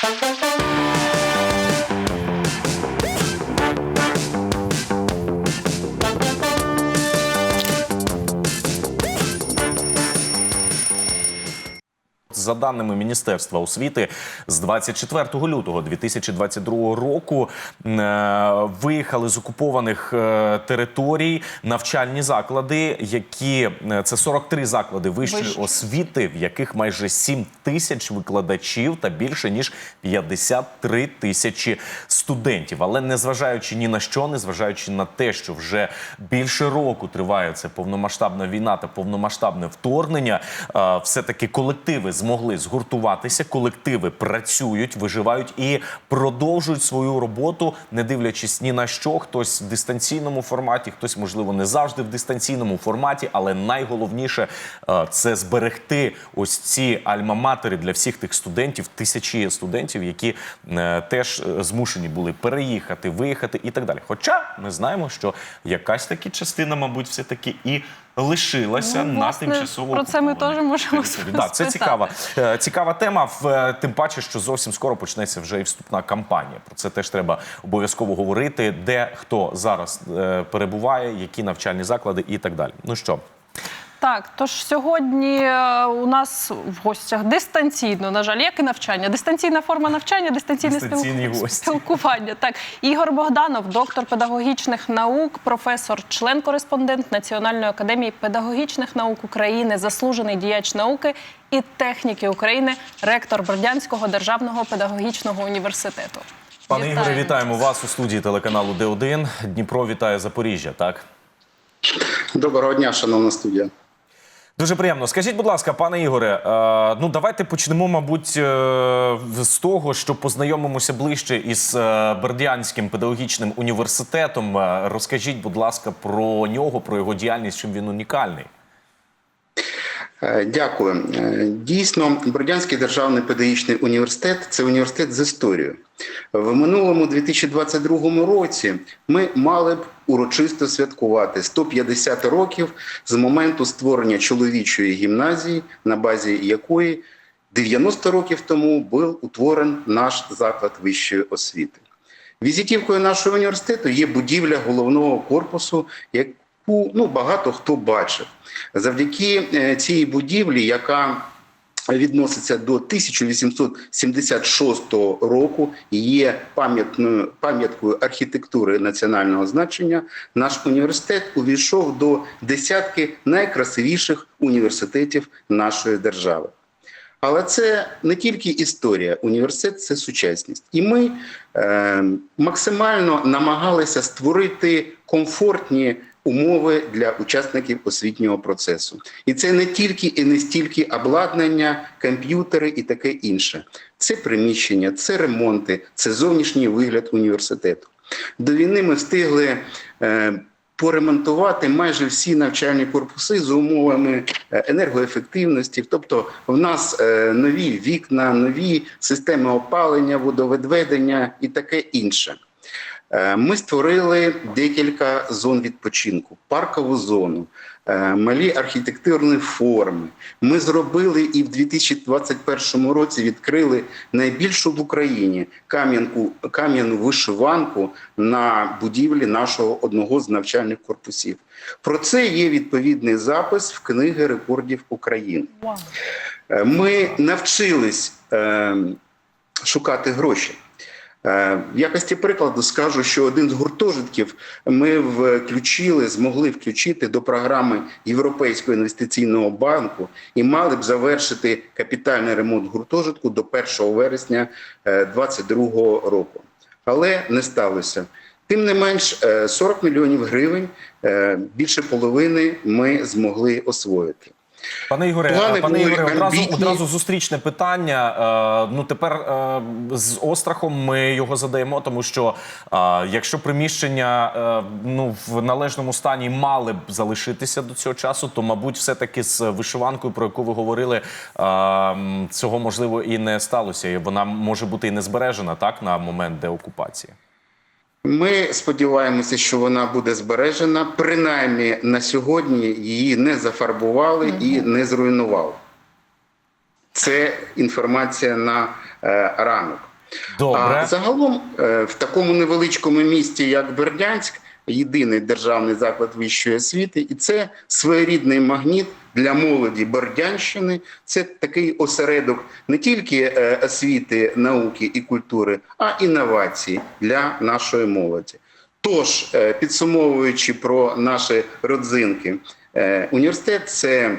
Thank. За даними Міністерства освіти, з 24 лютого 2022 року е, виїхали з окупованих е, територій навчальні заклади, які е, це 43 заклади вищої Вищі. освіти, в яких майже 7 тисяч викладачів та більше ніж 53 тисячі студентів. Але незважаючи ні на що, незважаючи на те, що вже більше року триває це повномасштабна війна та повномасштабне вторгнення, е, все-таки колективи змогли згуртуватися, колективи працюють, виживають і продовжують свою роботу, не дивлячись ні на що. Хтось в дистанційному форматі, хтось можливо не завжди в дистанційному форматі, але найголовніше е, це зберегти ось ці альма-матери для всіх тих студентів, тисячі студентів, які е, теж е, змушені були переїхати, виїхати і так далі. Хоча ми знаємо, що якась таки частина, мабуть, все таки і лишилася Ну, на тимчасово про це ми теж можемо. Да, це цікава, е, цікава тема. В е, тим паче, що зовсім скоро почнеться вже і вступна кампанія. Про це теж треба обов'язково говорити, де хто зараз е, перебуває, які навчальні заклади і так далі. Ну що, Так, тож сьогодні е, у нас в гостях дистанційно, на жаль, як і навчання. Дистанційна форма навчання, дистанційне спілку- спілкування. Так, Ігор Богданов, доктор педагогічних наук, професор, член-кореспондент Національної академії педагогічних наук України, заслужений діяч науки і техніки України, ректор Бердянського державного педагогічного університету. пане Ігоре, Вітаємо вітаємо вас у студії телеканалу Д1. Дніпро вітає Запоріжжя. Так. Доброго дня, шановна студія. Дуже приємно. Скажіть, будь ласка, пане Ігоре, е, ну давайте почнемо, мабуть, е, з того, що познайомимося ближче із е, Бердянським педагогічним університетом. Розкажіть, будь ласка, про нього, про його діяльність, чим він унікальний. Е, Дякую. Е, Дійсно, Бродянський державний педагогічний університет це університет з історією. В минулому 2022 році ми мали б урочисто святкувати 150 років з моменту створення чоловічої гімназії, на базі якої 90 років тому був утворен наш заклад вищої освіти. Візитівкою нашого університету є будівля головного корпусу, яку ну, багато хто бачив. Завдяки е, цій будівлі, яка відноситься до 1876 року є пам'ятною пам'яткою архітектури національного значення. Наш університет увійшов до десятки найкрасивіших університетів нашої держави. Але це не тільки історія, університет це сучасність. І ми е, максимально намагалися створити комфортні умови для учасників освітнього процесу. І це не тільки і не стільки обладнання, комп'ютери і таке інше. Це приміщення, це ремонти, це зовнішній вигляд університету. До війни ми встигли. Е, Поремонтувати майже всі навчальні корпуси за умовами е, енергоефективності, тобто в нас е, нові вікна, нові системи опалення, водовідведення і таке інше. Е, Ми створили декілька зон відпочинку, паркову зону, е, малі архітектурні форми. Ми зробили і в 2021 році відкрили найбільшу в Україні кам'янку кам'яну вишиванку на будівлі нашого одного з навчальних корпусів. Про це є відповідний запис в книги рекордів України. Е, Ми навчились е, шукати гроші. Е, В якості прикладу скажу, що один з гуртожитків ми включили, змогли включити до програми Європейського інвестиційного банку і мали б завершити капітальний ремонт гуртожитку до 1 вересня 2022 року. Але не сталося. Тим не менш, е, 40 мільйонів гривень, е, більше половини ми змогли освоїти. Пане Ігоре, Плани пане були Ігоре, одразу, амбітні. одразу зустрічне питання. Е, ну тепер е, з острахом ми його задаємо, тому що е, якщо приміщення е, ну в належному стані мали б залишитися до цього часу, то мабуть, все таки з вишиванкою, про яку ви говорили, е, цього можливо і не сталося. Вона може бути і не збережена так на момент деокупації. Ми сподіваємося, що вона буде збережена. Принаймні на сьогодні її не зафарбували і не зруйнували. Це інформація на е, ранок. Добре. А загалом е, в такому невеличкому місті, як Бердянськ, єдиний державний заклад вищої освіти, і це своєрідний магніт для молоді Бердянщини. Це такий осередок не тільки е, освіти, науки і культури, а інновацій для нашої молоді. Тож, е, підсумовуючи про наші родзинки, е, університет це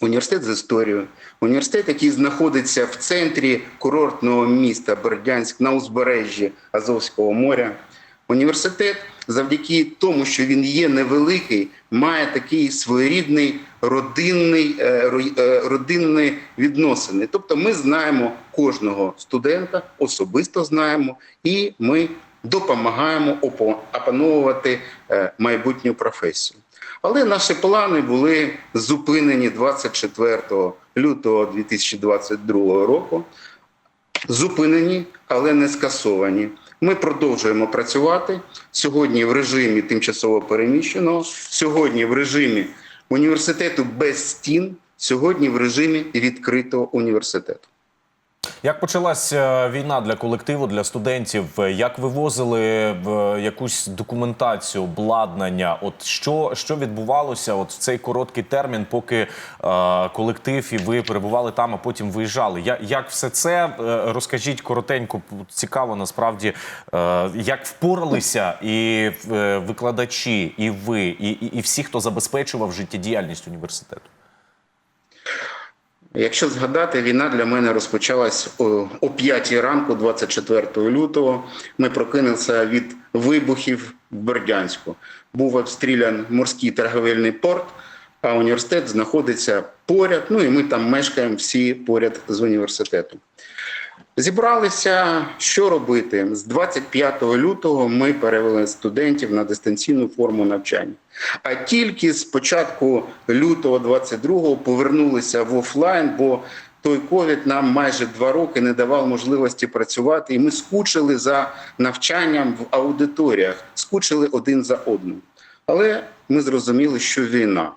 університет з історією, університет, який знаходиться в центрі курортного міста Бердянськ на узбережжі Азовського моря. Університет, завдяки тому, що він є невеликий, має такий своєрідний родинний, е, е, родинні відносини. Тобто, ми знаємо кожного студента, особисто знаємо, і ми допомагаємо опо- опановувати е, майбутню професію. Але наші плани були зупинені 24 лютого 2022 року. Зупинені, але не скасовані. Ми продовжуємо працювати сьогодні в режимі тимчасово переміщеного, сьогодні в режимі університету без стін, сьогодні в режимі відкритого університету. Як почалась е, війна для колективу, для студентів? Е, Як вивозили в якусь документацію, обладнання? От що, що відбувалося от в цей короткий термін, поки е, колектив і ви перебували там, а потім виїжджали? Я, як все це е, розкажіть коротенько, цікаво насправді, е, як впоралися і е, викладачі, і ви, і, і, і всі, хто забезпечував життєдіяльність університету? Якщо згадати, війна для мене розпочалась о, о 5 ранку, 24 лютого. Ми прокинулися від вибухів в Бердянську. Був обстрілян морський торговельний порт, а університет знаходиться поряд. Ну і ми там мешкаємо всі поряд з університетом. Зібралися, що робити? З 25 лютого ми перевели студентів на дистанційну форму навчання. А тільки з початку лютого 22-го повернулися в офлайн, бо той ковід нам майже два роки не давав можливості працювати, і ми скучили за навчанням в аудиторіях, скучили один за одним. Але ми зрозуміли, що війна.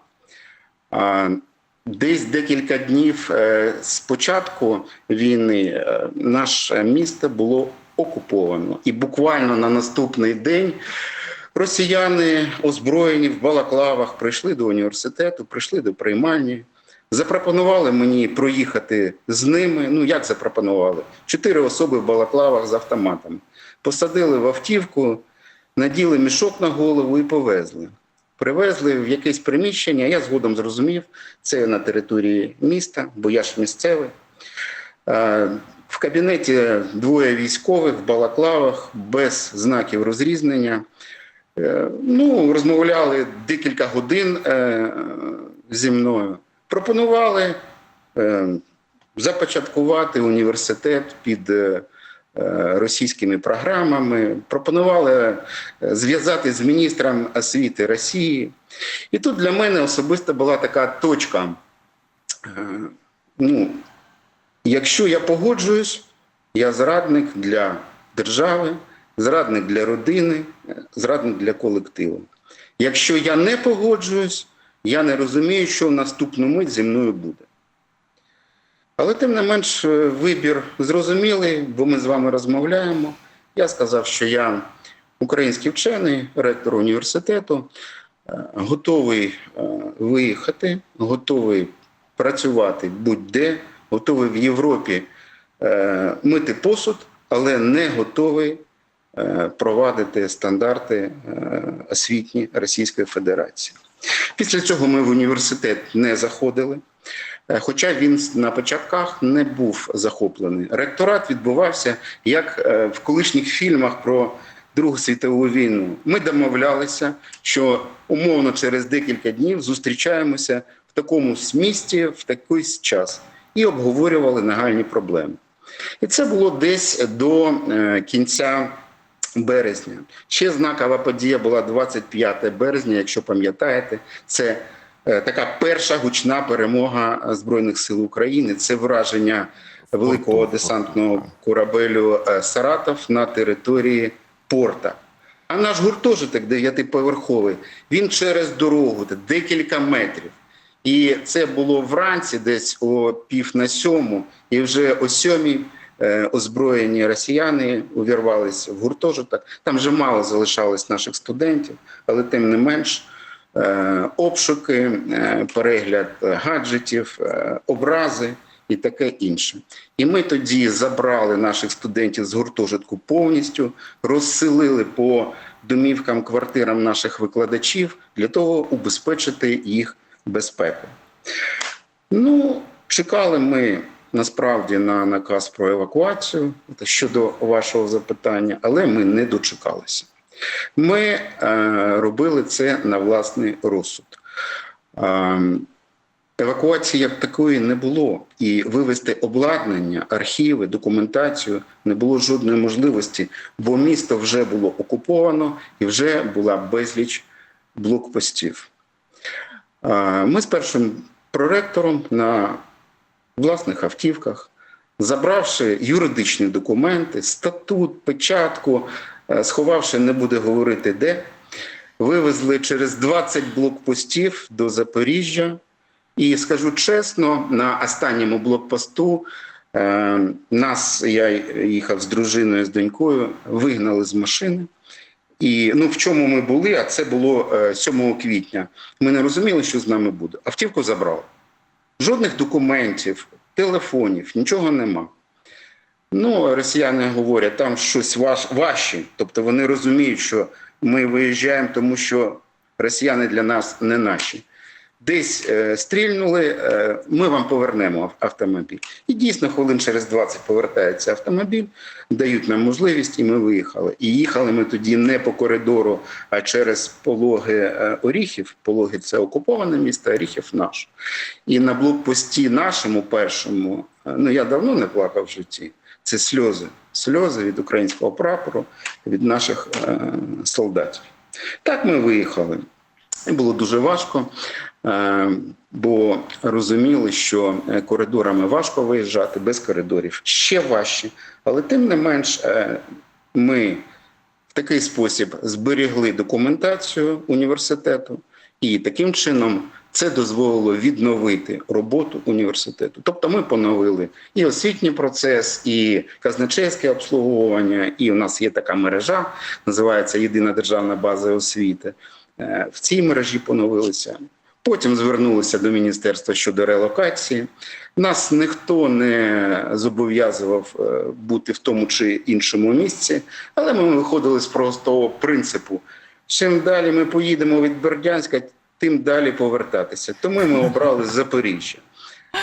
Десь декілька днів е, з початку війни е, наше місто було окуповано, і буквально на наступний день росіяни, озброєні в балаклавах, прийшли до університету, прийшли до приймальні, запропонували мені проїхати з ними. Ну як запропонували? Чотири особи в балаклавах з автоматами. Посадили в автівку, наділи мішок на голову і повезли. Привезли в якесь приміщення. Я згодом зрозумів, це на території міста, бо я ж місцевий. Е, В кабінеті двоє військових в балаклавах без знаків розрізнення. Е, Ну, розмовляли декілька годин е, зі мною. Пропонували започаткувати університет під російськими програмами, пропонували е, зв'язати з міністром освіти Росії. І тут для мене особисто була така точка. Е, Ну, якщо я погоджуюсь, я зрадник для держави, зрадник для родини, е, зрадник для колективу. Якщо я не погоджуюсь, я не розумію, що в наступну мить зі мною буде. Але тим не менш, е, вибір зрозумілий, бо ми з вами розмовляємо. Я сказав, що я український вчений, ректор університету, е, готовий е, виїхати, готовий працювати будь-де, готовий в Європі мити посуд, але не готовий провадити стандарти освітні Російської Федерації. Після цього ми в університет не заходили. Е, Хоча він на початках не був захоплений. Ректорат відбувався як е, в колишніх фільмах про Другу світову війну. Ми домовлялися, що умовно через декілька днів зустрічаємося в такому місті в такий час і обговорювали нагальні проблеми. І це було десь до е, кінця березня. Ще знакова подія була 25 березня, якщо пам'ятаєте, це така перша гучна перемога Збройних сил України. Це враження великого десантного корабелю е, Саратов на території порта. А наш гуртожиток дев'ятиповерховий, він через дорогу декілька метрів. І це було вранці, десь о пів на сьому, і вже о сьомій е, озброєні росіяни увірвалися в гуртожиток. Там вже мало залишалось наших студентів, але тим не менш. Е, Обшуки, е, перегляд гаджетів, е, образи і таке інше. І ми тоді забрали наших студентів з гуртожитку повністю, розселили по домівкам, квартирам наших викладачів для того, убезпечити їх безпеку. Ну, чекали ми насправді на наказ про евакуацію щодо вашого запитання, але ми не дочекалися. Ми е, робили це на власний розсуд. Е, евакуації як такої не було, і вивезти обладнання, архіви, документацію не було жодної можливості, бо місто вже було окуповано і вже була безліч блокпостів. Е, Ми з першим проректором на власних автівках, забравши юридичні документи, статут, печатку, сховавши, не буде говорити де, вивезли через 20 блокпостів до Запоріжжя. І скажу чесно, на останньому блокпосту е, нас, я їхав з дружиною, з донькою, вигнали з машини. І ну, в чому ми були, а це було е, 7 квітня. Ми не розуміли, що з нами буде. Автівку забрали. Жодних документів, телефонів, нічого нема. Ну, росіяни говорять, там щось ваш, важче. Тобто вони розуміють, що ми виїжджаємо, тому що росіяни для нас не наші. Десь е, стрільнули, е, ми вам повернемо автомобіль. І дійсно, хвилин через 20 повертається автомобіль, дають нам можливість, і ми виїхали. І їхали ми тоді не по коридору, а через пологи е, Оріхів. Пологи це окуповане місто, Оріхів наш. І на блокпості нашому першому, е, ну я давно не плакав в житті. Це сльози, сльози від українського прапору, від наших е, солдатів. Так ми виїхали. Було дуже важко, е, бо розуміли, що е, коридорами важко виїжджати, без коридорів ще важче. Але тим не менш, ми в такий спосіб зберігли документацію університету, і таким чином це дозволило відновити роботу університету. Тобто ми поновили і освітній процес, і казначейське обслуговування, і у нас є така мережа, називається Єдина державна база освіти. Е, В цій мережі поновилися. Потім звернулися до міністерства щодо релокації. Нас ніхто не зобов'язував е, бути в тому чи іншому місці, але ми виходили з простого принципу: чим далі ми поїдемо від Бердянська, тим далі повертатися. Тому ми обрали Запоріжжя.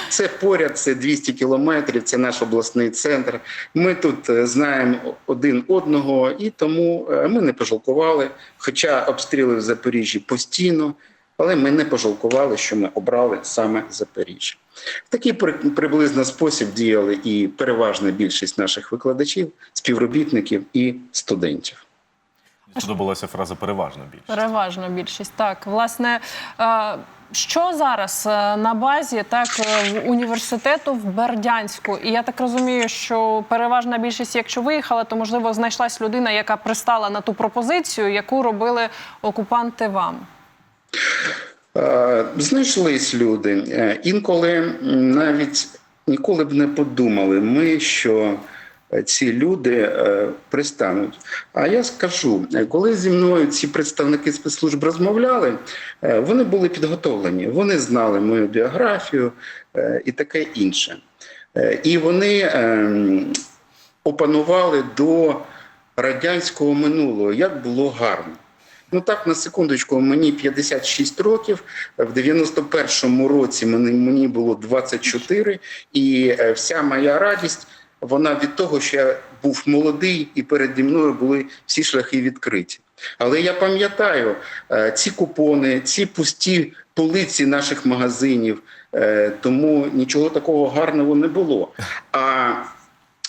Це поряд, це 200 кілометрів, це наш обласний центр. Ми тут е, знаємо один одного, і тому е, ми не пожалкували. Хоча обстріли в Запоріжжі постійно, але ми не пожалкували, що ми обрали саме Запоріжжя. В такий при- приблизно спосіб діяли і переважна більшість наших викладачів, співробітників і студентів. Сподобалася фраза переважно більше. Переважна більшість. Так, власне, е, що зараз е, на базі так е, в університету в Бердянську? І я так розумію, що переважна більшість, якщо виїхала, то можливо знайшлась людина, яка пристала на ту пропозицію, яку робили окупанти вам. Знайшлись люди. Інколи навіть ніколи б не подумали ми, що ці люди е, пристануть. А я скажу, е, коли зі мною ці представники спецслужб розмовляли, е, вони були підготовлені, вони знали мою біографію е, і таке інше. Е, І вони ем, опанували до радянського минулого, як було гарно. Ну так, на секундочку, мені 56 років. В 91-му році мені, було 24, і е, вся моя радість вона від того, що я був молодий, і переді мною були всі шляхи відкриті. Але я пам'ятаю е, ці купони, ці пусті полиці наших магазинів, е, тому нічого такого гарного не було. А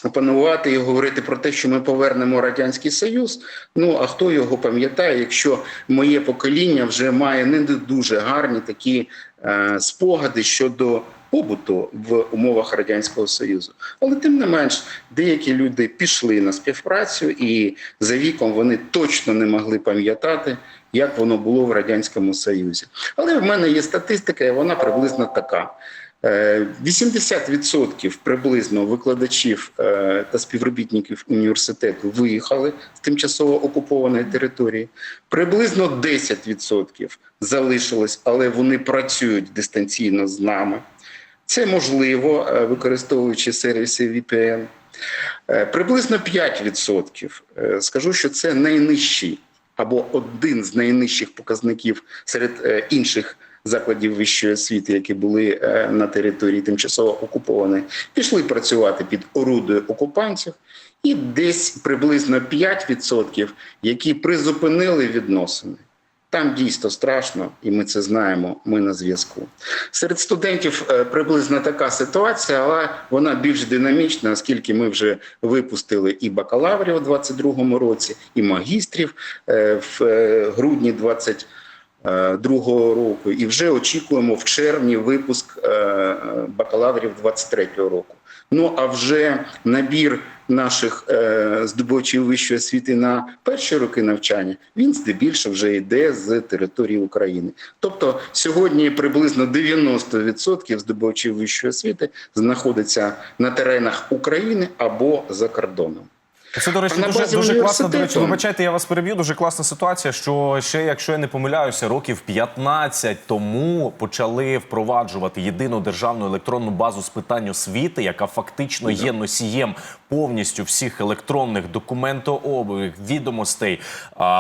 опанувати і говорити про те, що ми повернемо радянський союз. Ну а хто його пам'ятає, якщо моє покоління вже має не дуже гарні такі е, спогади щодо побуту в умовах радянського союзу, але тим не менш, деякі люди пішли на співпрацю, і за віком вони точно не могли пам'ятати. Як воно було в радянському союзі, але в мене є статистика, і вона приблизно така: Е, 80% приблизно викладачів е, та співробітників університету виїхали з тимчасово окупованої території. Приблизно 10% залишилось, але вони працюють дистанційно з нами. Це можливо, е, використовуючи сервіси VPN. Е, Приблизно 5%. Е, Скажу, що це найнижчий або один з найнижчих показників серед інших закладів вищої освіти, які були на території тимчасово окупованої, пішли працювати під орудою окупантів, і десь приблизно 5%, які призупинили відносини. Там дійсно страшно, і ми це знаємо. Ми на зв'язку. Серед студентів е, приблизно така ситуація, але вона більш динамічна, оскільки ми вже випустили і бакалаврів у 22-му році, і магістрів е, в е, грудні 22-го року, і вже очікуємо в червні випуск бакалаврів 23-го року. Ну а вже набір наших е, здобувачів вищої освіти на перші роки навчання він здебільшого вже йде з території України. Тобто сьогодні приблизно 90% здобувачів вищої освіти знаходиться на теренах України або за кордоном. Це, до речі, на дуже, дуже класно. До речі, вибачайте, я вас переб'ю. Дуже класна ситуація. Що ще, якщо я не помиляюся, років 15 тому почали впроваджувати єдину державну електронну базу з питань освіти, яка фактично є носієм повністю всіх електронних документообігів, відомостей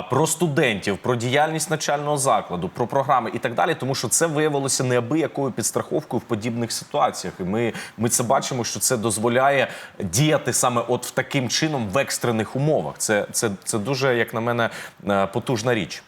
про студентів, про діяльність навчального закладу, про програми і так далі. Тому що це виявилося неабиякою підстраховкою в подібних ситуаціях. І ми, ми це бачимо, що це дозволяє діяти саме от в таким чином екстрених умовах. Це, це, це дуже, як на мене, е, потужна річ.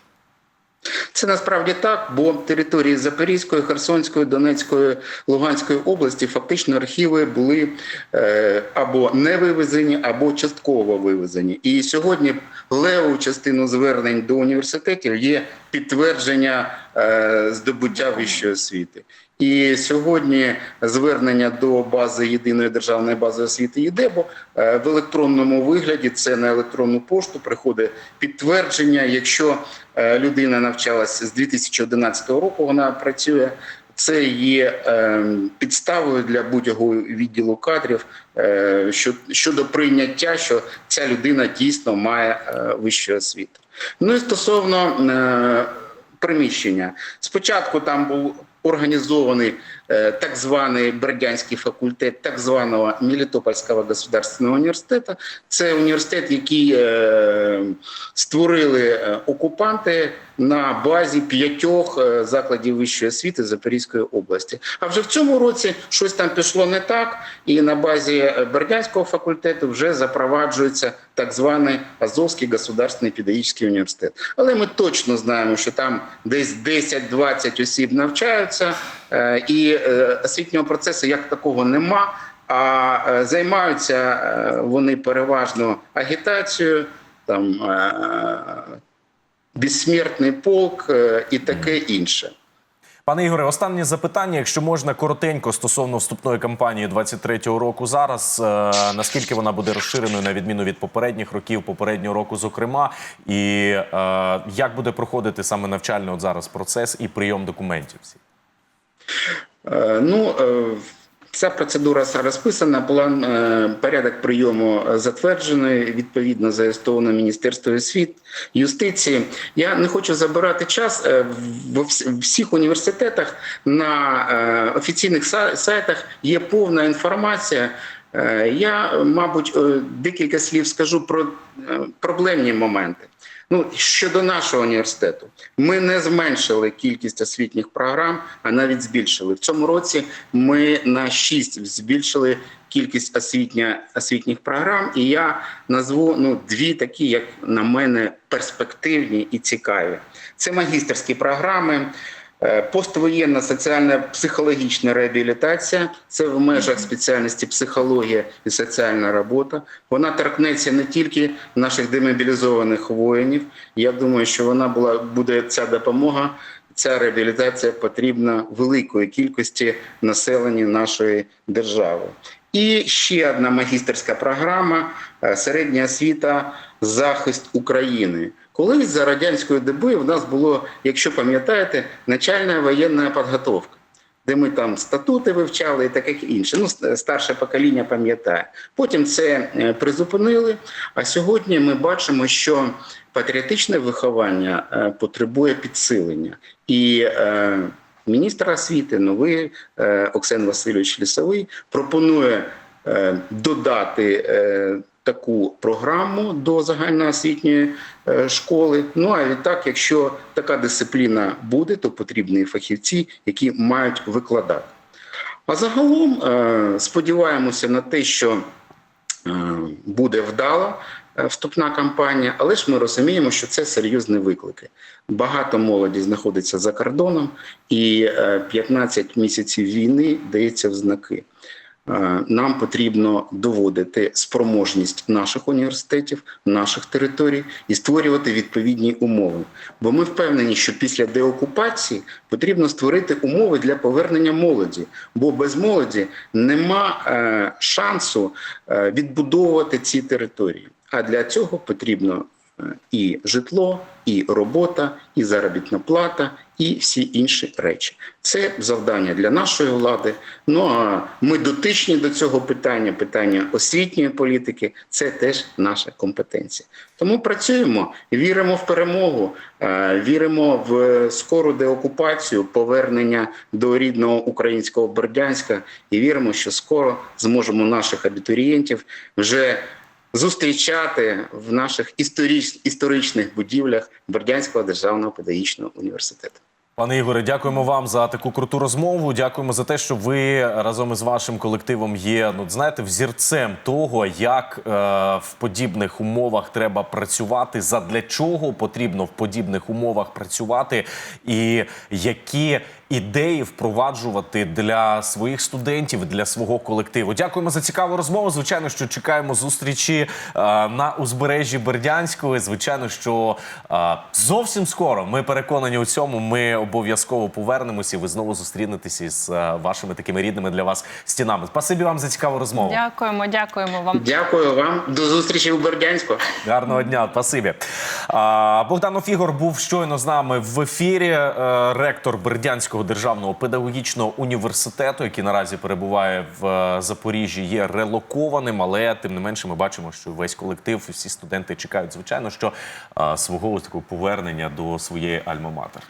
Це насправді так, бо території Запорізької, Херсонської, Донецької, Луганської області фактично архіви були е, або не вивезені, або частково вивезені. І сьогодні леву частину звернень до університетів є підтвердження е, здобуття вищої освіти. І сьогодні звернення до бази єдиної державної бази освіти ЄДЕБО е, в електронному вигляді це на електронну пошту приходить підтвердження. Якщо е, людина навчалася з 2011 року, вона працює. Це є е, підставою для будь-якого відділу кадрів е, що, щодо прийняття, що ця людина дійсно має е, вищу освіту. Ну і стосовно е, приміщення, спочатку там був організований так званий Бердянський факультет так званого Мелітопольського государственного університету. Це університет, який е, створили е, окупанти на базі п'ятьох е, закладів вищої освіти Запорізької області. А вже в цьому році щось там пішло не так, і на базі Бердянського факультету вже запроваджується так званий Азовський государственний педагогічний університет. Але ми точно знаємо, що там десь 10-20 осіб навчаються, і е, освітнього процесу як такого нема. А е, займаються е, вони переважно агітацією, там е, безсмертний полк е, і таке інше. Пане Ігоре, останнє запитання, якщо можна коротенько стосовно вступної кампанії 23-го року зараз. Е, наскільки вона буде розширеною на відміну від попередніх років, попереднього року, зокрема, і е, як буде проходити саме навчальний от зараз процес і прийом документів? всіх? Е, Ну, е, ця процедура розписана, план е, порядок прийому затверджений, відповідно зареєстровано Міністерство освіт, юстиції. Я не хочу забирати час в всіх університетах на офіційних сайтах є повна інформація. Я, мабуть, декілька слів скажу про проблемні моменти. Ну, щодо нашого університету, ми не зменшили кількість освітніх програм, а навіть збільшили. В цьому році ми на 6 збільшили кількість освітня, освітніх програм, і я назву ну, дві такі, як на мене, перспективні і цікаві. Це магістерські програми. Е, Поствоєнна соціальна психологічна реабілітація це в межах спеціальності психологія і соціальна робота. Вона торкнеться не тільки наших демобілізованих воїнів. Я думаю, що вона була буде ця допомога. Ця реабілітація потрібна великої кількості населення нашої держави. І ще одна магістерська програма е, середня освіта захист України. Колись за радянської доби в нас було, якщо пам'ятаєте, начальна воєнна підготовка. де ми там статути вивчали і таке інше. Ну, старше покоління пам'ятає. Потім це е, призупинили. А сьогодні ми бачимо, що патріотичне виховання е, потребує підсилення. І е, міністр освіти, новий Оксен Васильович Лісовий, пропонує додати. Таку програму до загальноосвітньої е, школи. Ну а відтак, якщо така дисципліна буде, то потрібні фахівці, які мають викладати. А загалом е, сподіваємося на те, що е, буде вдала вступна кампанія, але ж ми розуміємо, що це серйозні виклики. Багато молоді знаходиться за кордоном, і е, 15 місяців війни дається в знаки. Е, Нам потрібно доводити спроможність наших університетів, наших територій і створювати відповідні умови. Бо ми впевнені, що після деокупації потрібно створити умови для повернення молоді, бо без молоді нема е, шансу е, відбудовувати ці території. А для цього потрібно і житло, і робота, і заробітна плата, і всі інші речі. Це завдання для нашої влади. Ну а ми дотичні до цього питання, питання освітньої політики, це теж наша компетенція. Тому працюємо, віримо в перемогу, е, віримо в скору деокупацію, повернення до рідного українського Бердянська і віримо, що скоро зможемо наших абітурієнтів вже зустрічати в наших історич- історичних будівлях Бердянського державного педагогічного університету. Пане Ігоре, дякуємо вам за таку круту розмову. Дякуємо за те, що ви разом із вашим колективом є ну знаєте, взірцем того, як е, в подібних умовах треба працювати, задля чого потрібно в подібних умовах працювати, і які ідеї впроваджувати для своїх студентів, для свого колективу. Дякуємо за цікаву розмову. Звичайно, що чекаємо зустрічі е, на узбережжі Бердянської. Звичайно, що е, зовсім скоро ми переконані у цьому. Ми обов'язково повернемося. і Ви знову зустрінетеся з е, вашими такими рідними для вас стінами. Спасибі вам за цікаву розмову. Дякуємо, дякуємо вам. Дякую вам. До зустрічі у Бердянську. Гарного дня, спасибі. А, Богданов Ігор був щойно з нами в ефірі. е, Ректор Бердянського державного педагогічного університету, який наразі перебуває в е, Запоріжжі, є релокованим, але тим не менше ми бачимо, що весь колектив всі студенти чекають, звичайно, що е, свого ось такого повернення до своєї альма-матер.